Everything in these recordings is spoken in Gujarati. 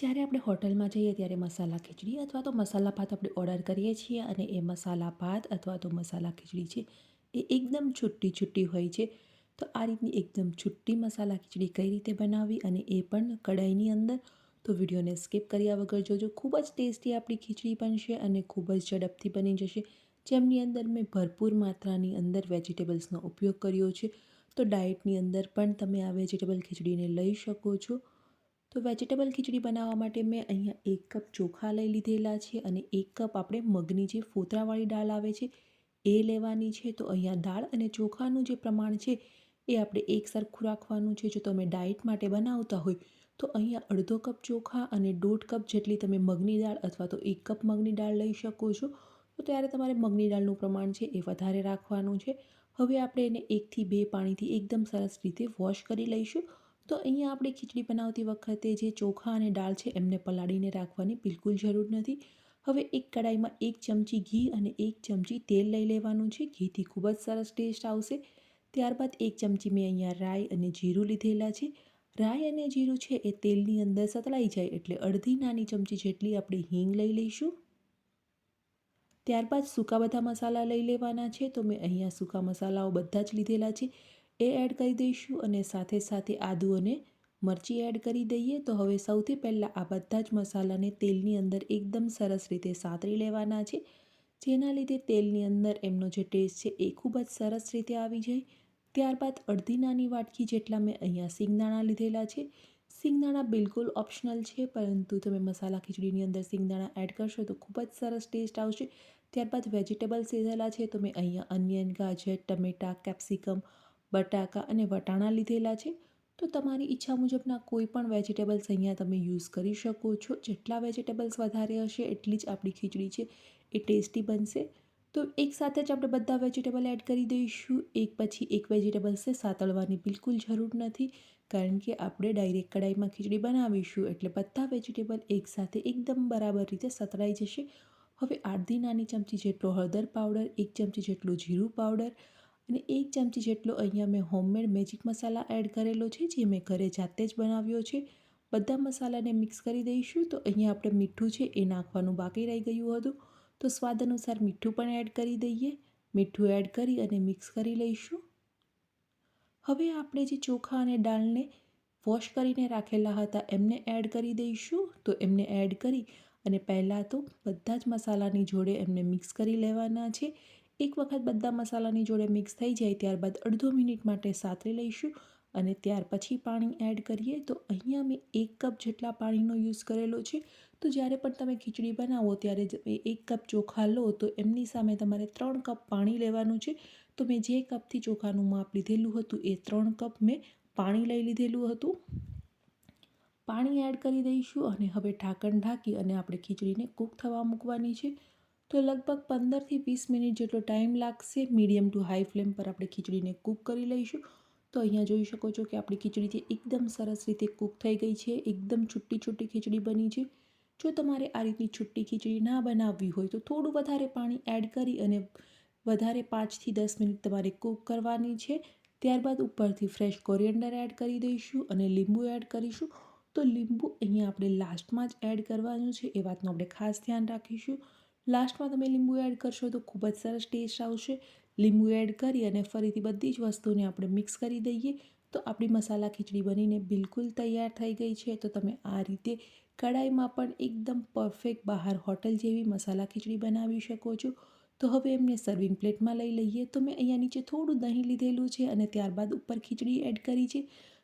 જ્યારે આપણે હોટલમાં જઈએ ત્યારે મસાલા ખીચડી અથવા તો મસાલા ભાત આપણે ઓર્ડર કરીએ છીએ અને એ મસાલા ભાત અથવા તો મસાલા ખીચડી છે એ એકદમ છૂટી છૂટી હોય છે. તો આ રીતની એકદમ છૂટી મસાલા ખીચડી કઈ રીતે બનાવવી અને એ પણ કઢાઈની અંદર. તો વિડીયોને સ્કીપ કર્યા વગર જોજો. ખૂબ જ ટેસ્ટી આપણી ખીચડી બનશે અને ખૂબ જ ઝડપથી બની જશે. જેમની અંદર મેં ભરપૂર માત્રાની અંદર વેજીટેબલ્સનો ઉપયોગ કર્યો છે. તો ડાયટની અંદર પણ તમે આ વેજીટેબલ ખીચડીને લઈ શકો છો. તો વેજીટેબલ ખીચડી બનાવવા માટે મેં અહીંયા એક કપ ચોખા લઈ લીધેલા છે અને એક કપ આપણે મગની જે ફોતરાવાળી દાળ આવે છે, એ લેવાની છે. તો અહીંયા દાળ અને ચોખાનું જે પ્રમાણ છે, એ આપણે એક સરખું રાખવાનું છે. જો તમે ડાયટ માટે બનાવતા હોય, તો અહીંયા અડધો કપ ચોખા અને દોઢ કપ જેટલી તમે મગની દાળ અથવા તો એક કપ મગની દાળ લઈ શકો છો. તો ત્યારે તમારે મગની દાળનું પ્રમાણ છે એ વધારે રાખવાનું છે. હવે આપણે એને એકથી બે પાણીથી એકદમ સરસ રીતે વોશ કરી લઈશું. તો અહીંયા આપણે ખીચડી બનાવતી વખતે જે ચોખા અને દાળ છે એમને પલાળીને રાખવાની બિલકુલ જરૂર નથી. હવે એક કડાઈમાં એક ચમચી ઘી અને એક ચમચી તેલ લઈ લેવાનું છે. ઘીથી ખૂબ જ સરસ ટેસ્ટ આવશે. ત્યારબાદ એક ચમચી મેં અહીંયા રાઈ અને જીરું લીધેલા છે. રાઈ અને જીરું છે એ તેલની અંદર સતળાઈ જાય એટલે અડધી નાની ચમચી જેટલી આપણે હિંગ લઈ લઈશું. ત્યારબાદ સૂકા બધા મસાલા લઈ લેવાના છે. તો મેં અહીંયા સૂકા મસાલાઓ બધા જ લીધેલા છે. એ એડ કરી દઈશું અને સાથે સાથે આદુ અને મરચી એડ કરી દઈએ. તો હવે સૌથી પહેલાં આ બધા જ મસાલાને તેલની અંદર એકદમ સરસ રીતે સાતરી લેવાના છે. જેના લીધે તેલની અંદર એમનો જે ટેસ્ટ છે એ ખૂબ જ સરસ રીતે આવી જાય. ત્યારબાદ અડધી નાની વાટકી જેટલા મેં અહીંયા સિંગદાણા લીધેલા છે. સિંગદાણા બિલકુલ ઓપ્શનલ છે, પરંતુ તમે મસાલા ખીચડીની અંદર સિંગદાણા એડ કરશો તો ખૂબ જ સરસ ટેસ્ટ આવશે. ત્યારબાદ વેજીટેબલ્સ લીધેલા છે તો મેં અહીંયા અનિયન, ગાજર, ટમેટાં, કેપ્સિકમ બટાકા અને વટાણા લીધેલા છે, તો તમારી ઈચ્છા મુજબના કોઈ પણ વેજીટેબલ્સ અહીંયા તમે યુઝ કરી શકો છો. જેટલા વેજીટેબલ્સ વધારે હશે, એટલી જ આપણી ખીચડી છે, એ ટેસ્ટી બનશે. તો એકસાથે જ આપણે બધા વેજીટેબલ એડ કરી દઈશું. એક પછી એક વેજીટેબલ્સને સાતળવાની બિલકુલ જરૂર નથી, કારણ કે આપણે ડાયરેક્ટ કઢાઈમાં ખીચડી બનાવીશું, એટલે બધા વેજીટેબલ એકસાથે એકદમ બરાબર રીતે સતળાઈ જશે. હવે અડધી નાની ચમચી જેટલો હળદર પાવડર, એક ચમચી જેટલું જીરું પાવડર અને એક ચમચી જેટલો અહીંયા મેં હોમમેડ મેજિક મસાલા એડ કરેલો છે, જે મેં ઘરે જાતે જ બનાવ્યો છે. બધા મસાલાને મિક્સ કરી દઈશું, તો અહીંયા આપણે મીઠું છે એ નાખવાનું બાકી રહી ગયું હતું. તો સ્વાદ અનુસાર મીઠું પણ એડ કરી દઈએ. મીઠું એડ કરી અને મિક્સ કરી લઈશું. હવે આપણે જે ચોખા અને દાળને વોશ કરીને રાખેલા હતા, એમને એડ કરી દઈશું. તો એમને એડ કરી અને પહેલાં તો બધા જ મસાલાની જોડે એમને મિક્સ કરી લેવાના છે. એક વખત બધા મસાલાની જોડે મિક્સ થઈ જાય ત્યારબાદ અડધો મિનિટ માટે સાતરી લઈશું અને ત્યાર પછી પાણી એડ કરીએ. તો અહીંયા મેં એક કપ જેટલા પાણીનો યુઝ કરેલો છે. તો જ્યારે પણ તમે ખીચડી બનાવો, ત્યારે એક કપ ચોખા લો, તો એમની સામે તમારે ત્રણ કપ પાણી લેવાનું છે. તો મેં જે કપથી ચોખાનું માપ લીધેલું હતું, એ ત્રણ કપ મેં પાણી લઈ લીધેલું હતું. પાણી એડ કરી દઈશું અને હવે ઢાંકણ ઢાંકી અને આપણે ખીચડીને કૂક થવા મૂકવાની છે. તો લગભગ પંદરથી વીસ મિનિટ જેટલો ટાઈમ લાગશે. મીડિયમ ટુ હાઈ ફ્લેમ પર આપણે ખીચડીને કૂક કરી લઈશું. તો અહીંયા જોઈ શકો છો કે આપણી ખીચડી એકદમ સરસ રીતે કૂક થઈ ગઈ છે. એકદમ છુટ્ટી છુટ્ટી ખીચડી બની છે. જો તમારે આ રીતની છુટ્ટી ખીચડી ના બનાવવી હોય તો થોડું વધારે પાણી એડ કરી અને વધારે પાંચથી દસ મિનિટ તમારે કૂક કરવાની છે. ત્યારબાદ ઉપરથી ફ્રેશ કોરિયન્ડર એડ કરી દઈશું અને લીંબુ એડ કરીશું. તો લીંબુ અહીંયા આપણે લાસ્ટમાં જ એડ કરવાનું છે. એ વાતનું આપણે ખાસ ધ્યાન રાખીશું. લાસ્ટમાં તમે લીંબુ એડ કરશો તો ખૂબ જ સરસ ટેસ્ટ આવશે. લીંબુ એડ કરી અને ફરીથી બધી જ વસ્તુને આપણે મિક્સ કરી દઈએ. તો આપણી મસાલા ખીચડી બનીને બિલકુલ તૈયાર થઈ ગઈ છે. તો તમે આ રીતે કડાઈમાં પણ એકદમ પરફેક્ટ બહાર હોટલ જેવી મસાલા ખીચડી બનાવી શકો છો. તો હવે એમને સર્વિંગ પ્લેટમાં લઈ લઈએ. તો મેં અહીંયા નીચે થોડું દહીં લીધેલું છે અને ત્યારબાદ ઉપર ખીચડી એડ કરી છે.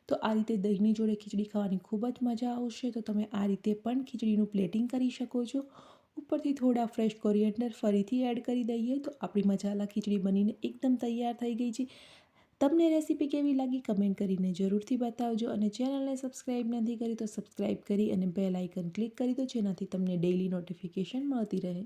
તો આ રીતે દહીંની જોડે ખીચડી ખાવાની ખૂબ જ મજા આવશે. તો તમે આ રીતે પણ ખીચડીનું પ્લેટિંગ કરી શકો છો. ઉપરથી થોડા ફ્રેશ કોરિએન્ડર ફરીથી એડ કરી દઈએ તો આપણી મસાલા ખીચડી બનીને એકદમ તૈયાર થઈ ગઈ છે. તમને રેસીપી કેવી લાગી કમેન્ટ કરીને જરૂરથી બતાવજો અને ચેનલને સબસ્ક્રાઈબ નથી કરી તો સબસ્ક્રાઈબ કરી અને બેલ આઇકન ક્લિક કરી દો જેનાથી તમને ડેઇલી નોટિફિકેશન મળતી રહે.